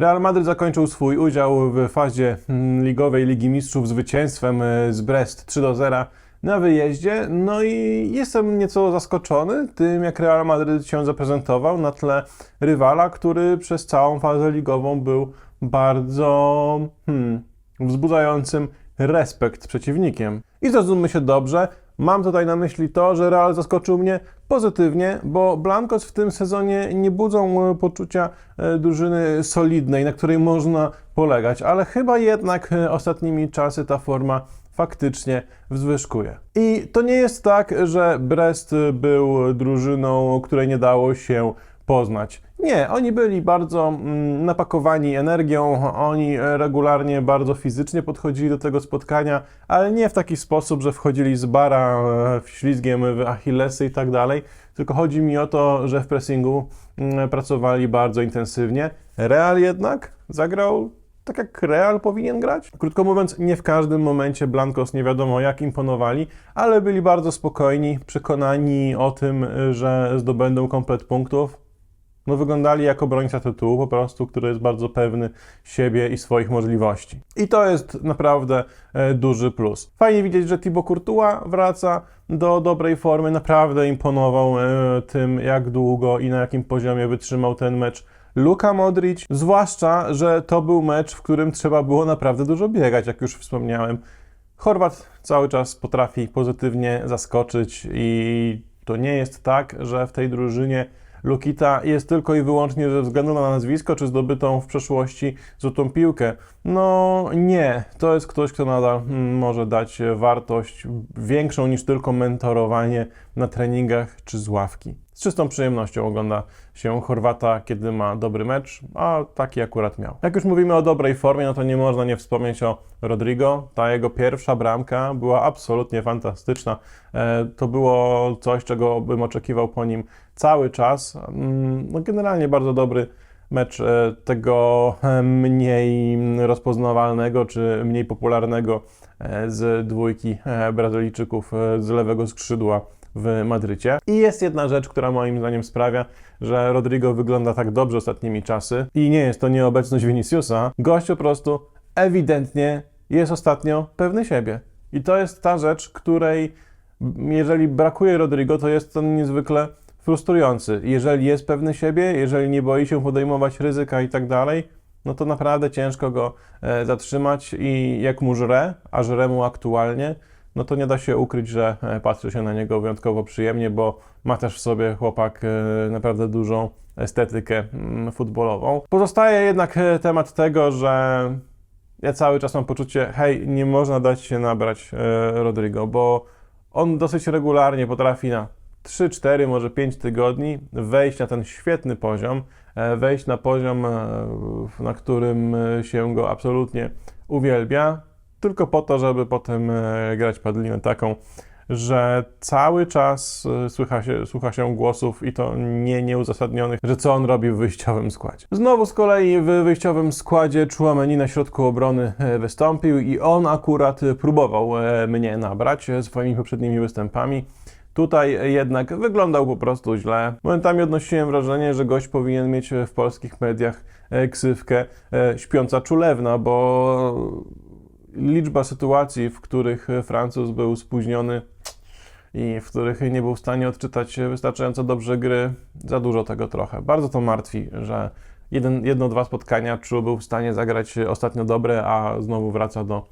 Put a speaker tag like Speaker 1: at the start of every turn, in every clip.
Speaker 1: Real Madryt zakończył swój udział w fazie mm, ligowej Ligi Mistrzów zwycięstwem e, z Brest 3 do 0 na wyjeździe. No i jestem nieco zaskoczony tym, jak Real Madryt się zaprezentował na tle rywala, który przez całą fazę ligową był bardzo hmm, wzbudzającym respekt przeciwnikiem. I zrozummy się dobrze, mam tutaj na myśli to, że Real zaskoczył mnie pozytywnie, bo Blancos w tym sezonie nie budzą e, poczucia e, drużyny solidnej, na której można polegać, ale chyba jednak e, ostatnimi czasy ta forma faktycznie wzwyżkuje. I to nie jest tak, że Brest był drużyną, której nie dało się poznać. Nie, oni byli bardzo mm, napakowani energią, oni regularnie bardzo fizycznie podchodzili do tego spotkania, ale nie w taki sposób, że wchodzili z bara e, ślizgiem w Achillesy i tak dalej, tylko chodzi mi o to, że w pressingu mm, pracowali bardzo intensywnie. Real jednak zagrał tak jak Real powinien grać. Krótko mówiąc, nie w każdym momencie Blancos nie wiadomo jak imponowali, ale byli bardzo spokojni, przekonani o tym, że zdobędą komplet punktów. No wyglądali jako obrońca tytułu po prostu, który jest bardzo pewny siebie i swoich możliwości. I to jest naprawdę e, duży plus. Fajnie widzieć, że Thibaut Courtois wraca do dobrej formy. Naprawdę imponował e, tym, jak długo i na jakim poziomie wytrzymał ten mecz Luka Modric, zwłaszcza, że to był mecz, w którym trzeba było naprawdę dużo biegać, jak już wspomniałem. Chorwat cały czas potrafi pozytywnie zaskoczyć i to nie jest tak, że w tej drużynie Lukita jest tylko i wyłącznie ze względu na nazwisko, czy zdobytą w przeszłości złotą piłkę. No nie, to jest ktoś, kto nadal mm, może dać wartość większą niż tylko mentorowanie na treningach czy z ławki. Z czystą przyjemnością ogląda się Chorwata, kiedy ma dobry mecz, a taki akurat miał. Jak już mówimy o dobrej formie, no to nie można nie wspomnieć o Rodrigo. Ta jego pierwsza bramka była absolutnie fantastyczna. E, To było coś, czego bym oczekiwał po nim cały czas. Mm, No generalnie bardzo dobry mecz e, tego e, mniej rozpoznawalnego czy mniej popularnego z dwójki Brazylijczyków z lewego skrzydła w Madrycie. I jest jedna rzecz, która moim zdaniem sprawia, że Rodrigo wygląda tak dobrze ostatnimi czasy i nie jest to nieobecność Viniciusa. Gość po prostu ewidentnie jest ostatnio pewny siebie. I to jest ta rzecz, której jeżeli brakuje Rodrigo, to jest on niezwykle frustrujący. Jeżeli jest pewny siebie, jeżeli nie boi się podejmować ryzyka i tak dalej, no to naprawdę ciężko go e, zatrzymać i jak mu żre, a żre mu aktualnie, no to nie da się ukryć, że e, patrzy się na niego wyjątkowo przyjemnie, bo ma też w sobie chłopak e, naprawdę dużą estetykę mm, futbolową. Pozostaje jednak e, temat tego, że ja cały czas mam poczucie, hej, nie można dać się nabrać Rodrigo, bo on dosyć regularnie potrafi na 3, 4, może 5 tygodni wejść na ten świetny poziom, wejść na poziom, na którym się go absolutnie uwielbia, tylko po to, żeby potem e, grać padlinę taką, że cały czas e, słycha się, słucha się głosów i to nie nieuzasadnionych, że co on robi w wyjściowym składzie. Znowu z kolei w wyjściowym składzie Chouameni na środku obrony e, wystąpił i on akurat próbował mnie nabrać swoimi poprzednimi występami. Tutaj jednak wyglądał po prostu źle. Momentami odnosiłem wrażenie, że gość powinien mieć w polskich mediach ksywkę śpiąca czulewna, bo liczba sytuacji, w których Francuz był spóźniony i w których nie był w stanie odczytać wystarczająco dobrze gry, za dużo tego trochę. Bardzo to martwi, że jeden, jedno, dwa spotkania Czu był w stanie zagrać ostatnio dobre, a znowu wraca do,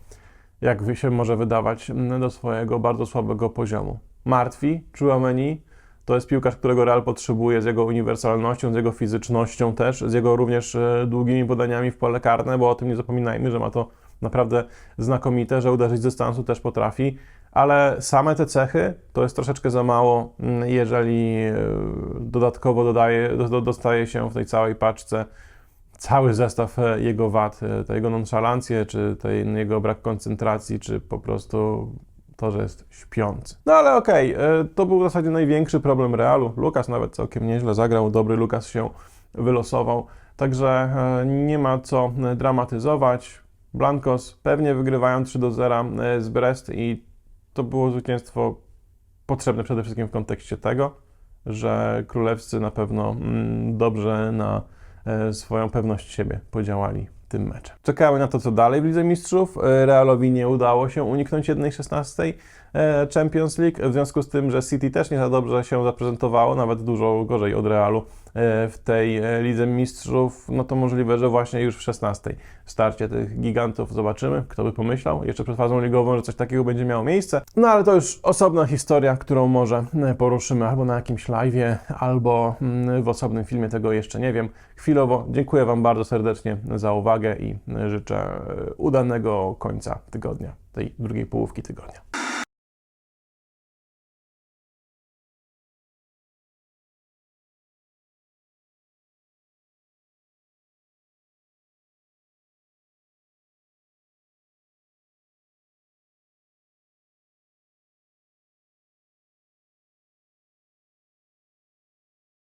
Speaker 1: jak się może wydawać, do swojego bardzo słabego poziomu. Martwi Chouameni, to jest piłkarz, którego Real potrzebuje z jego uniwersalnością, z jego fizycznością też, z jego również e, długimi podaniami w pole karne, bo o tym nie zapominajmy, że ma to naprawdę znakomite, że uderzyć z dystansu też potrafi, ale same te cechy to jest troszeczkę za mało, mm, jeżeli e, dodatkowo dodaje, do- dostaje się w tej całej paczce cały zestaw e, jego wad, e, te jego nonszalancje, czy ten jego brak koncentracji, czy po prostu to, że jest śpiący. No ale okej, e, to był w zasadzie największy problem Realu. Lukas nawet całkiem nieźle zagrał, dobry Lukas się wylosował, także nie ma co dramatyzować. Blancos pewnie wygrywają 3 do 0 e, z Brest i to było zwycięstwo potrzebne przede wszystkim w kontekście tego, że królewscy na pewno mm, dobrze na e, swoją pewność siebie podziałali tym meczem. Czekamy na to, co dalej w Lidze Mistrzów. E, Realowi nie udało się uniknąć 1-16 e, Champions League, w związku z tym, że City też nie za dobrze się zaprezentowało, nawet dużo gorzej od Realu w tej e, Lidze Mistrzów, no to możliwe, że właśnie już w 16 starcie tych gigantów zobaczymy. Kto by pomyślał jeszcze przed fazą ligową, że coś takiego będzie miało miejsce. No ale to już osobna historia, którą może e, poruszymy albo na jakimś live'ie, albo mm, w osobnym filmie, tego jeszcze nie wiem. Chwilowo dziękuję Wam bardzo serdecznie za uwagę i e, życzę e, udanego końca tygodnia, tej drugiej połówki tygodnia.